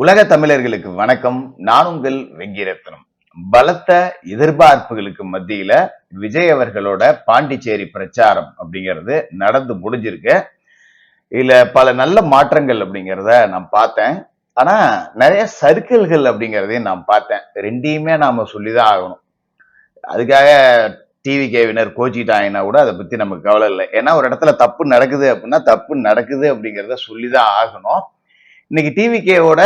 உலக தமிழர்களுக்கு வணக்கம். நான் உங்கள் வெங்கிரத்னம். பலத்த எதிர்பார்ப்புகளுக்கு மத்தியில விஜய் அவர்களோட பாண்டிச்சேரி பிரச்சாரம் அப்படிங்கிறது நடந்து முடிஞ்சிருக்கு. இதுல பல நல்ல மாற்றங்கள் அப்படிங்கிறத நான் பார்த்தேன். ஆனா நிறைய சர்க்கிள்கள் அப்படிங்கிறதையும் நான் பார்த்தேன். ரெண்டையுமே நாம சொல்லிதான் ஆகணும். அதுக்காக டிவி கேவினர் கோச்சிட்டாங்கன்னா கூட அதை பத்தி நமக்கு கவலை இல்லை. ஏன்னா ஒரு இடத்துல தப்பு நடக்குது அப்படின்னா தப்பு நடக்குது அப்படிங்கிறத சொல்லிதான் ஆகணும். இன்னைக்கு டிவிகேவோட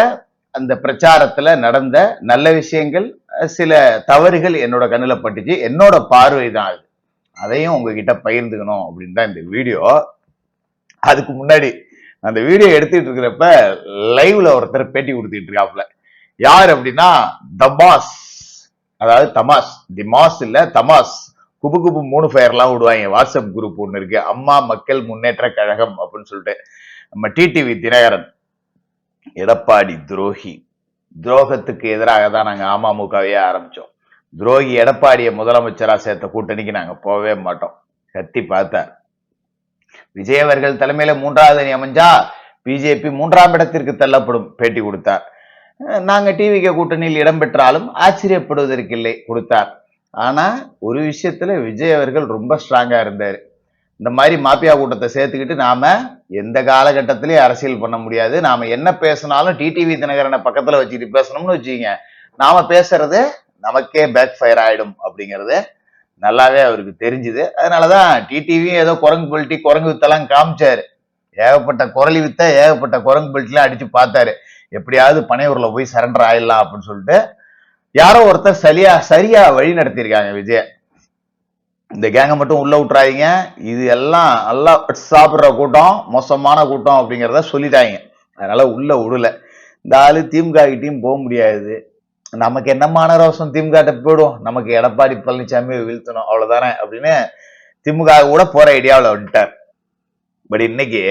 அந்த பிரச்சாரத்துல நடந்த நல்ல விஷயங்கள் சில தவறுகள் என்னோட கண்ணில் பட்டுச்சு. என்னோட பார்வை தான் அது. அதையும் உங்ககிட்ட பகிர்ந்துக்கணும் அப்படின்னு தான் இந்த வீடியோ. அதுக்கு முன்னாடி அந்த வீடியோ எடுத்துட்டு இருக்கிறப்ப லைவ்ல ஒருத்தர் பேட்டி கொடுத்துட்டு இருக்காப்ல யார் அப்படின்னா தமாஸ் அதாவது தமாஸ் தி மாஸ் இல்ல தமாஸ் குபு குபு மூணு ஃபயர்லாம் விடுவாங்க. வாட்ஸ்அப் குரூப் ஒன்று இருக்கு. அம்மா மக்கள் முன்னேற்ற கழகம் அப்படின்னு சொல்லிட்டு. நம்ம டிடிவி தினகரன். எடப்பாடி துரோகி. துரோகத்துக்கு எதிராக தான் நாங்க அமமுகவே ஆரம்பிச்சோம். துரோகி எடப்பாடியை முதலமைச்சரா சேர்த்த கூட்டணிக்கு நாங்க போகவே மாட்டோம். கத்தி பார்த்தார். விஜய் அவர்கள் தலைமையில மூன்றாவது அணி அமைஞ்சா பிஜேபி மூன்றாம் இடத்திற்கு தள்ளப்படும் பேட்டி கொடுத்தார். நாங்கள் நாங்க டிவிகே கூட்டணியில் இடம்பெற்றாலும் ஆச்சரியப்படுவதற்கில்லை கொடுத்தார். ஆனா ஒரு விஷயத்துல விஜய் அவர்கள் ரொம்ப ஸ்ட்ராங்கா இருந்தாரு. இந்த மாதிரி மாபியா கூட்டத்தை சேர்த்துக்கிட்டு நாம எந்த காலகட்டத்திலயும் அரசியல் பண்ண முடியாது. நாம என்ன பேசினாலும் டிடிவி தினகரனை பக்கத்துல வச்சுக்கிட்டு பேசணும்னு வச்சுக்கோங்க. நாம பேசுறது நமக்கே பேக் ஃபயர் ஆயிடும் அப்படிங்கிறது நல்லாவே அவருக்கு தெரிஞ்சுது. அதனாலதான் டிடிவியும் ஏதோ குரங்கு பெல்ட்டி குரங்கு வித்தெல்லாம் காமிச்சாரு. ஏகப்பட்ட குரலி வித்த ஏகப்பட்ட குரங்கு பெல்ட்லாம் அடிச்சு பார்த்தாரு. எப்படியாவது பனையூர்ல போய் சரண்டர் ஆயிடலாம் அப்படின்னு சொல்லிட்டு யாரோ ஒருத்தர் சரியா சரியா வழி நடத்தியிருக்காங்க விஜய். இந்த கேங்கை மட்டும் உள்ள விட்டுறாதீங்க. இது எல்லாம் நல்லா சாப்பிட்ற கூட்டம் மோசமான கூட்டம் அப்படிங்கிறத சொல்லிட்டாங்க. அதனால உள்ள விடல. இந்த ஆளு திமுக கிட்டையும் போக முடியாது. நமக்கு என்ன மானரோசம் திமுக போயிடும். நமக்கு எடப்பாடி பழனிசாமி வீழ்த்தணும் அவ்வளவுதானே அப்படின்னு திமுக கூட போற ஐடியாவில் வந்துட்டார். பட் இன்னைக்கு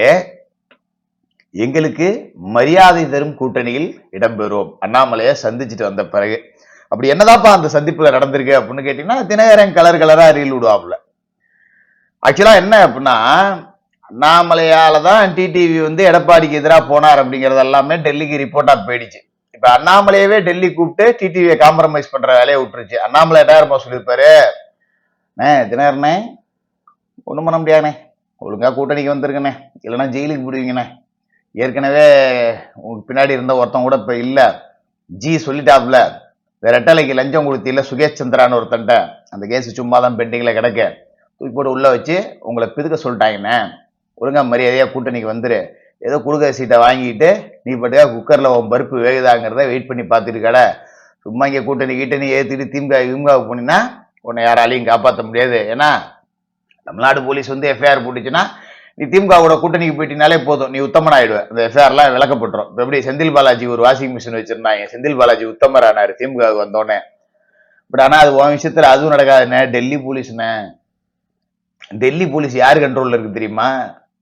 எங்களுக்கு மரியாதை தரும் கூட்டணியில் இடம்பெறுவோம். அண்ணாமலையை சந்திச்சுட்டு வந்த பிறகு. அப்படி என்னதாப்பா அந்த சந்திப்புல நடந்திருக்கு அப்படின்னு கேட்டீங்கன்னா தினகரன் கலர் கலரா ரீல் விடுவாப்புல. ஆக்சுவலா என்ன அப்படின்னா அண்ணாமலையால தான் டிடிவி வந்து எடப்பாடிக்கு எதிராக போனார் அப்படிங்கறது எல்லாமே டெல்லிக்கு ரிப்போர்ட்டா போயிடுச்சு. இப்ப அண்ணாமலையவே டெல்லி கூப்பிட்டு டிடிவியை காம்ப்ரமைஸ் பண்ற வேலையை விட்டுருச்சு. அண்ணாமலை என்ன சொல்லியிருப்பாரு? அண்ணே தினகரனே ஒன்றும் பண்ண முடியாதுண்ணே. ஒழுங்கா கூட்டணிக்கு வந்துருங்கண்ணே. இல்லைன்னா ஜெயிலுக்கு போடுவீங்கண்ணே ஏற்கனவே உங்களுக்கு பின்னாடி இருந்த ஒருத்தன் கூட இப்ப இல்ல. ஜி சொல்லிட்டாப்ல ரெட்டலைக்கு லஞ்சம் கொடுத்தில சுகேஷ் சந்திரான்னு ஒருத்தன்ட்ட. அந்த கேஸ் சும்மா தான் பெண்டிங்கில் கிடக்க. தூக்கி போட்டு உள்ளே வச்சு உங்களை பிதுக்க சொல்லிட்டாங்கண்ணே ஒழுங்கா மரியாதையாக கூட்டணிக்கு வந்துரு. ஏதோ கொடுக்குற சீட்டை வாங்கிட்டு நீ பட்டுக்கா குக்கரில் உன் பருப்பு வேகுதாங்கிறத வெயிட் பண்ணி பார்த்துட்டு கடை சும்மா இங்கே கூட்டணி கீட்டணி ஏற்றிட்டு திமுக திமுக போனீங்கன்னா உன்னை யாராலையும் காப்பாற்ற முடியாது. ஏன்னா தமிழ்நாடு போலீஸ் வந்து எஃப்ஐஆர் போட்டுச்சுன்னா நீ திமுகவோட கூட்டணிக்கு போயிட்டினாலே போதும். நீ உத்தமன் ஆயிடுவ இந்த எஃப்ஐஆர்லாம் விளக்கப்பட்டுரும். இப்போ எப்படி செந்தில் பாலாஜி ஒரு வாஷிங் மிஷின் வச்சிருந்தாங்க. செந்தில் பாலாஜி உத்தமர் ஆனார் திமுக வந்தோடனே பட் ஆனால் அது உன் விஷயத்தில் அதுவும் நடக்காதுண்ணே டெல்லி போலீஸ்ண்ணே டெல்லி போலீஸ் யார் கண்ட்ரோலில் இருக்கு தெரியுமா?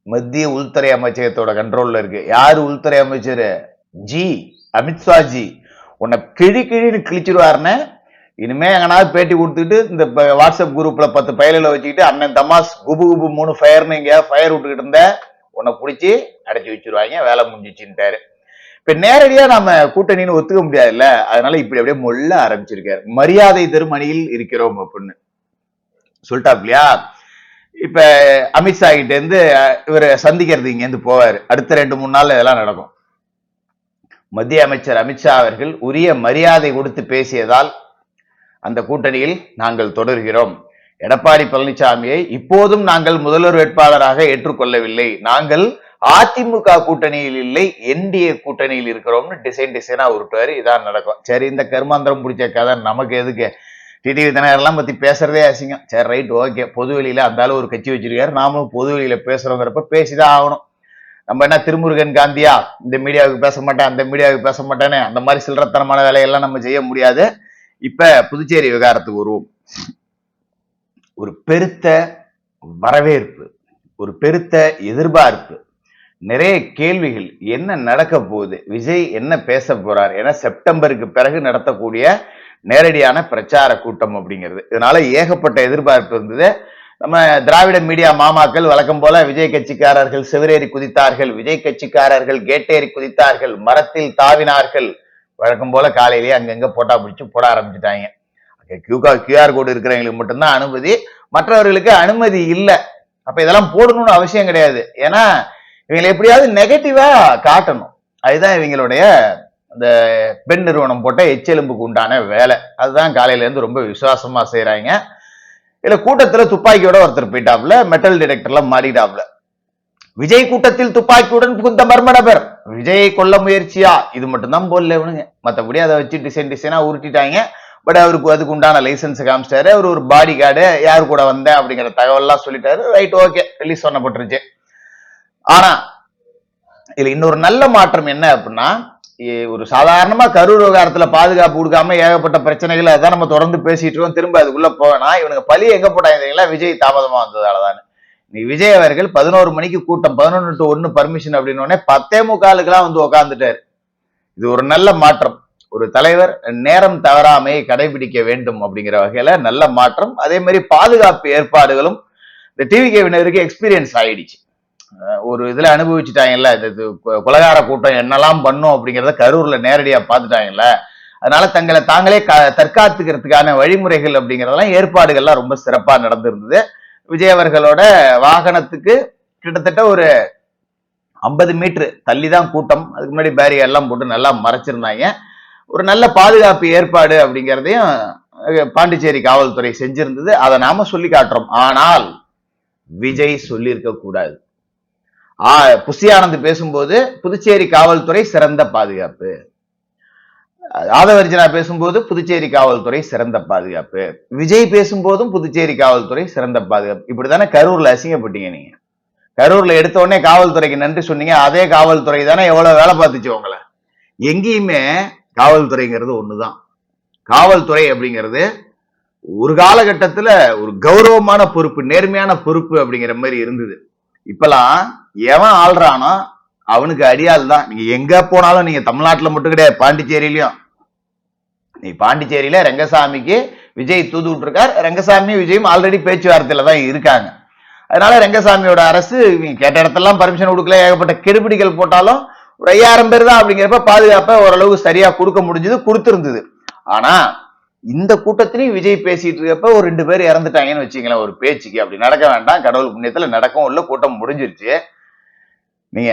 மத்திய உள்துறை அமைச்சகத்தோட கண்ட்ரோலில் இருக்கு. யார் உள்துறை அமைச்சர்? ஜி. அமித்ஷா ஜி. உன்னை கிழி கிழின்னு கிழிச்சிருவாருன்னு இனிமே எங்கனாவது பேட்டி கொடுத்துட்டு இந்த வாட்ஸ்அப் குரூப்ல பத்து பயலில் வச்சுக்கிட்டு அண்ணன் தமாஸ் குபு குபு மூணு ஃபயர்னு எங்கேயாவது ஃபயர் விட்டுக்கிட்டு இருந்த உன்னை பிடிச்சி அடைச்சி வச்சிருவாங்க வேலை முடிஞ்சிச்சுன்ட்டாரு. இப்ப நேரடியா நம்ம கூட்டணின்னு ஒத்துக்க முடியாதுல்ல அதனால இப்படி அப்படியே மொல்ல ஆரம்பிச்சிருக்காரு. மரியாதை தரும் அணியில் இருக்கிறோம் அப்படின்னு சொல்லிட்டாப்லையா? இப்ப அமித்ஷா கிட்ட இருந்து இவரை சந்திக்கிறது இங்க இருந்து போவாரு. அடுத்த ரெண்டு மூணு நாள்ல இதெல்லாம் நடக்கும். மத்திய அமைச்சர் அமித்ஷா அவர்கள் உரிய மரியாதை கொடுத்து பேசியதால் அந்த கூட்டணியில் நாங்கள் தொடர்கிறோம். எடப்பாடி பழனிசாமியை இப்போதும் நாங்கள் முதல்வர் வேட்பாளராக ஏற்றுக்கொள்ளவில்லை. நாங்கள் அதிமுக கூட்டணியில் இல்லை என்டிஏ கூட்டணியில் இருக்கிறோம்னு டிசைன் டிசைனா உருட்டுவாரு. இதான் நடக்கும். சரி இந்த கர்மாந்திரம் பிடிச்ச கதை நமக்கு எதுக்கு? டிடிவி தினகரெல்லாம் பத்தி பேசுறதே அசிங்கம். சரி ரைட் ஓகே பொது வெளியில அந்தாலும் ஒரு கட்சி வச்சிருக்காரு. நாமளும் பொது வெளியில பேசுறோங்கிறப்ப பேசிதான் ஆகணும். நம்ம என்ன திருமுருகன் காந்தியா? இந்த மீடியாவுக்கு பேச மாட்டேன் அந்த மீடியாவுக்கு பேச மாட்டேன்னு அந்த மாதிரி சில்லறத்தனமான வேலையெல்லாம் நம்ம செய்ய முடியாது. இப்ப புதுச்சேரி விவகாரத்துக்கு வருவோம். ஒரு பெருத்த வரவேற்பு ஒரு பெருத்த எதிர்பார்ப்பு. நிறைய கேள்விகள் என்ன நடக்க போகுது விஜய் என்ன பேச போறார் ஏன்னா செப்டம்பருக்கு பிறகு நடத்தக்கூடிய நேரடியான பிரச்சார கூட்டம் அப்படிங்கிறது. இதனால ஏகப்பட்ட எதிர்பார்ப்பு இருந்தது. நம்ம திராவிட மீடியா மாமாக்கள் வழக்கம் போல விஜய் கட்சிக்காரர்கள் செவரேறி குதித்தார்கள் விஜய் கட்சிக்காரர்கள் கேட்டேறி குதித்தார்கள் மரத்தில் தாவினார்கள் வழக்கம் போல காலையிலேயே அங்கங்க போட்டா பிடிச்சி போட ஆரம்பிச்சுட்டாங்க. கியூஆர் கியூஆர் கோடு இருக்கிறவங்களுக்கு மட்டும்தான் அனுமதி. மற்றவர்களுக்கு அனுமதி இல்லை. அப்ப இதெல்லாம் போடணும்னு அவசியம் கிடையாது. ஏன்னா இவங்களை எப்படியாவது நெகட்டிவா காட்டணும். அதுதான் இவங்களுடைய அந்த பெண் நிறுவனம் போட்ட எச்செலும்புக்கு உண்டான வேலை. அதுதான் காலையில இருந்து ரொம்ப விசுவாசமா செய்யறாங்க இல்ல கூட்டத்துல துப்பாக்கியோட ஒருத்தர் போயிட்டாப்ல மெட்டல் டிடெக்டர்லாம் மாறிட்டாப்புல விஜய் கூட்டத்தில் துப்பாக்கியுடன் புகுந்த மர்ம நபர். விஜயை கொல்ல முயற்சியா? இது மட்டும்தான் போடல இவனுங்க. மற்றபடி அதை வச்சு டிசைன் டிசைனா உருட்டிட்டாங்க. பட் அவருக்கு அதுக்கு உண்டான லைசன்ஸ் காமிச்சிட்டாரு. அவர் ஒரு பாடி கார்டு யார் கூட வந்தேன் அப்படிங்கிற தகவல்லாம் சொல்லிட்டாரு. ரைட் ஓகே ரிலீஸ் பண்ணப்பட்டுருச்சு. ஆனா இதுல இன்னொரு நல்ல மாற்றம் என்ன அப்படின்னா ஒரு சாதாரணமா கரூர் விவகாரத்துல பாதுகாப்பு கொடுக்காம ஏகப்பட்ட பிரச்சனைகள் அதான் நம்ம தொடர்ந்து பேசிட்டு இருக்கோம். திரும்ப அதுக்குள்ள போவேனா? இவனுக்கு பழி எங்க போட்டாங்க விஜய் தாமதமா வந்ததாலதான் விஜய் அவர்கள் பதினோரு மணிக்கு கூட்டம் பதினொன்று டு ஒன்று பர்மிஷன் அப்படின்னு உடனே பத்தே முக்காலுக்கெல்லாம் வந்து உக்காந்துட்டார். இது ஒரு நல்ல மாற்றம். ஒரு தலைவர் நேரம் தவறாமையை கடைபிடிக்க வேண்டும் அப்படிங்கிற வகையில நல்ல மாற்றம். அதே மாதிரி பாதுகாப்பு ஏற்பாடுகளும் இந்த டிவி கேவினருக்கு எக்ஸ்பீரியன்ஸ் ஆயிடுச்சு. ஒரு இதுல அனுபவிச்சுட்டாங்கல்ல இந்த இது கூட்டம் என்னெல்லாம் பண்ணும் அப்படிங்கிறத கரூர்ல நேரடியா பார்த்துட்டாங்கல்ல. அதனால தங்களை தாங்களே க- தற்காத்துக்கிறதுக்கான வழிமுறைகள் அப்படிங்கிறதெல்லாம் ஏற்பாடுகள்லாம் ரொம்ப சிறப்பாக நடந்திருந்தது. விஜய் அவர்களோட வாகனத்துக்கு கிட்டத்தட்ட ஒரு ஐம்பது மீட்ரு தள்ளி தான் கூட்டம். அதுக்கு முன்னாடி பேரியர் எல்லாம் போட்டு நல்லா மறைச்சிருந்தாங்க. ஒரு நல்ல பாதுகாப்பு ஏற்பாடு அப்படிங்கிறதையும் பாண்டிச்சேரி காவல்துறை செஞ்சிருந்தது. அதை நாம சொல்லி காட்டுறோம். ஆனால் விஜய் சொல்லியிருக்க கூடாது. புசி ஆனந்த் பேசும்போது புதுச்சேரி காவல்துறை சிறந்த பாதுகாப்பு. ஆதவர்ஜனா பேசும்போது புதுச்சேரி காவல்துறை சிறந்த பாதுகாப்பு. விஜய் பேசும்போதும் புதுச்சேரி காவல்துறை சிறந்த பாதுகாப்பு. இப்படித்தானே கரூர்ல அசிங்கப்பட்டீங்க நீங்க. கரூர்ல எடுத்த உடனே காவல்துறைக்கு நன்றி சொன்னீங்க. அதே காவல்துறை தானே எவ்வளவு வேலை பார்த்துச்சு உங்களை. எங்கேயுமே காவல்துறைங்கிறது ஒண்ணுதான். காவல்துறை அப்படிங்கிறது ஒரு காலகட்டத்துல ஒரு கௌரவமான பொறுப்பு நேர்மையான பொறுப்பு அப்படிங்கிற மாதிரி இருந்தது. இப்பெல்லாம் எவன் ஆள்றானோ அவனுக்கு அடியாள் தான். நீங்க எங்க போனாலும் நீங்க தமிழ்நாட்டுல மட்டும் கிடையாது பாண்டிச்சேரியிலயும். நீ பாண்டிச்சேரியில ரங்கசாமிக்கு விஜய் தூது விட்டுருக்கார் ரங்கசாமி விஜயும் ஆல்ரெடி பேச்சுவார்த்தையில தான் இருக்காங்க. அதனால ரங்கசாமியோட அரசு இவங்க கேட்ட இடத்தெல்லாம் பர்மிஷன் கொடுக்கல. ஏகப்பட்ட கெடுபிடிகள் போட்டாலும் ஒரு ஐயாயிரம் பேர் தான் அப்படிங்கிறப்ப பாதுகாப்பை ஓரளவு சரியா கொடுக்க முடிஞ்சது கொடுத்துருந்தது. ஆனா இந்த கூட்டத்திலையும் விஜய் பேசிட்டு இருக்கப்ப ஒரு ரெண்டு பேர் இறந்துட்டாங்கன்னு வச்சுங்களேன் ஒரு பேச்சுக்கு. அப்படி நடக்க வேண்டாம் கடவுள் புண்ணியத்துல நடக்கவும் இல்லை கூட்டம் முடிஞ்சிருச்சு. நீங்க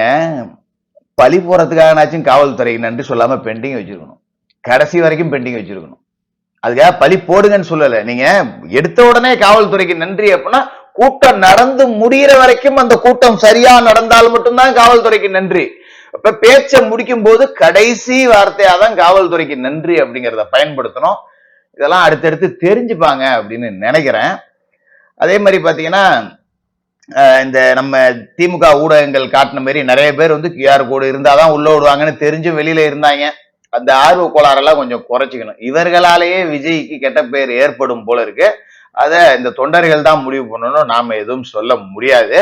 பழி போறதுக்காகனாச்சும் காவல்துறைக்கு நன்றி சொல்லாம பெண்டிங் வச்சிருக்கணும். கடைசி வரைக்கும் பெண்டிங் வச்சிருக்கணும். அதுக்காக பழி போடுங்கன்னு சொல்லல. நீங்க எடுத்த உடனே காவல்துறைக்கு நன்றி அப்படின்னா கூட்டம் நடந்து முடிகிற வரைக்கும் அந்த கூட்டம் சரியா நடந்தால் மட்டும்தான் காவல்துறைக்கு நன்றி. இப்ப பேச்சை முடிக்கும் போது கடைசி வார்த்தையா தான் காவல்துறைக்கு நன்றி அப்படிங்கிறத பயன்படுத்தணும். இதெல்லாம் அடுத்தடுத்து தெரிஞ்சுப்பாங்க அப்படின்னு நினைக்கிறேன். அதே மாதிரி பாத்தீங்கன்னா இந்த நம்ம திமுக ஊடகங்கள் காட்டின மாதிரி நிறைய பேர் வந்து கியூஆர் கோடு இருந்தாதான் உள்ள விடுவாங்கன்னு தெரிஞ்சு வெளியில இருந்தாங்க. அந்த ஆர்வ கோளாறெல்லாம் கொஞ்சம் குறைச்சிக்கணும். இவர்களாலேயே விஜய்க்கு கெட்ட பேர் ஏற்படும் போல இருக்கு. அதை இந்த தொண்டர்கள் தான் முடிவு பண்ணணும் நாம எதுவும் சொல்ல முடியாது.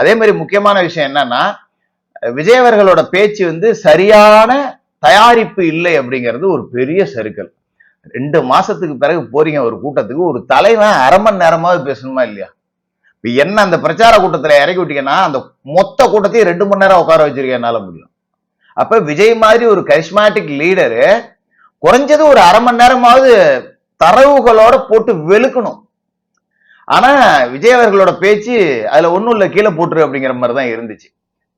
அதே மாதிரி முக்கியமான விஷயம் என்னன்னா விஜய் அவர்களோட பேச்சு வந்து சரியான தயாரிப்பு இல்லை அப்படிங்கிறது ஒரு பெரிய சறுக்கல் ரெண்டு மாசத்துக்கு பிறகு போறீங்க ஒரு கூட்டத்துக்கு ஒரு தலைவன் அரை மணி நேரமாவது பேசணுமா இல்லையா? இப்ப என்ன அந்த பிரச்சார கூட்டத்துல இறக்கி விட்டீங்கன்னா அந்த மொத்த கூட்டத்தையும் ரெண்டு மணி நேரம் உட்கார வச்சிருக்கேன் என்னால முடியும். அப்ப விஜய் மாதிரி ஒரு கரிஸ்மேட்டிக் லீடரு குறைஞ்சது ஒரு அரை மணி நேரமாவது தரவுகளோட போட்டு வெளுக்கணும். ஆனா விஜய் அவர்களோட பேச்சு அதுல ஒண்ணும் இல்ல கீழே போட்டுரு அப்படிங்கிற மாதிரி தான் இருந்துச்சு.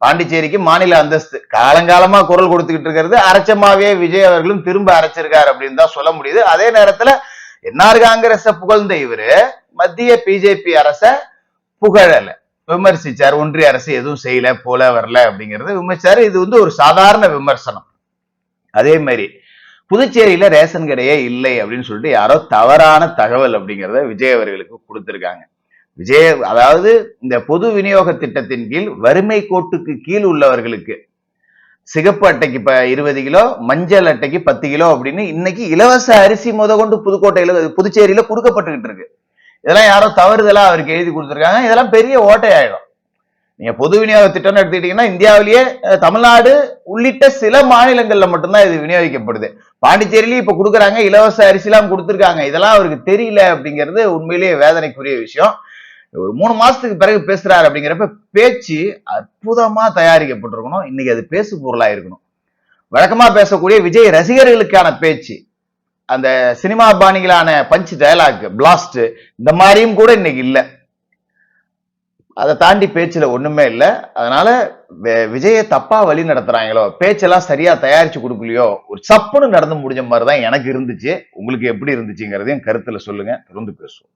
பாண்டிச்சேரிக்கு மாநில அந்தஸ்து காலங்காலமா குரல் கொடுத்துக்கிட்டு இருக்கிறது அரைச்சமாவே விஜய் அவர்களும் திரும்ப அரைச்சிருக்காரு அப்படின்னு தான் சொல்ல முடியுது. அதே நேரத்துல என்ஆர் காங்கிரஸ புகழ்ந்த இவரு மத்திய பிஜேபி அரச புகழல. விமர்சிச்சார் ஒன்றிய அரசு எதுவும் செய்யல போல வரல அப்படிங்கறத விமர்சிச்சாரு. இது வந்து ஒரு சாதாரண விமர்சனம். அதே மாதிரி புதுச்சேரியில ரேஷன் கடையே இல்லை அப்படின்னு சொல்லிட்டு யாரோ தவறான தகவல் அப்படிங்கறத விஜய் அவர்களுக்கு கொடுத்துருக்காங்க. விஜய் அதாவது இந்த பொது விநியோக திட்டத்தின் கீழ் வறுமை கோட்டுக்கு கீழ் உள்ளவர்களுக்கு சிகப்பு அட்டைக்கு இருபது கிலோ மஞ்சள் அட்டைக்கு பத்து கிலோ அப்படின்னு இன்னைக்கு இலவச அரிசி முத கொண்டு புதுக்கோட்டையில புதுச்சேரியில கொடுக்கப்பட்டுக்கிட்டு இருக்கு. இதெல்லாம் யாரோ தவறுதலா அவருக்கு எழுதி கொடுத்துருக்காங்க. இதெல்லாம் பெரிய ஓட்டை ஆயிடும் நீங்க பொது விநியோக திட்டம்னு எடுத்துக்கிட்டீங்கன்னா இந்தியாவிலேயே தமிழ்நாடு உள்ளிட்ட சில மாநிலங்கள்ல மட்டும்தான் இது விநியோகிக்கப்படுது. பாண்டிச்சேரியிலேயே இப்ப கொடுக்குறாங்க இலவச அரிசிலாம் கொடுத்துருக்காங்க. இதெல்லாம் அவருக்கு தெரியல அப்படிங்கிறது உண்மையிலேயே வேதனைக்குரிய விஷயம். ஒரு மூணு மாசத்துக்கு பிறகு பேசுறாரு அப்படிங்கிறப்ப பேச்சு அற்புதமா தயாரிக்கப்பட்டிருக்கணும். இன்னைக்கு அது பேசு பொருளா இருக்கணும் வழக்கமா பேசக்கூடிய விஜய் ரசிகர்களுக்கான பேச்சு. அந்த சினிமா பாணிகளான பஞ்ச் டயலாக் பிளாஸ்ட் இந்த மாதிரியும் கூட இன்னைக்கு இல்லை. அதை தாண்டி பேச்சில் ஒன்றுமே இல்லை. அதனால விஜயை தப்பா வழி நடத்துறாங்களோ பேச்செல்லாம் சரியா தயாரிச்சு கொடுக்கலையோ ஒரு சப்புன்னு நடந்து முடிஞ்ச மாதிரி தான் எனக்கு இருந்துச்சு. உங்களுக்கு எப்படி இருந்துச்சுங்கிறதையும் கருத்தில் சொல்லுங்க. தொடர்ந்து பேசுவோம்.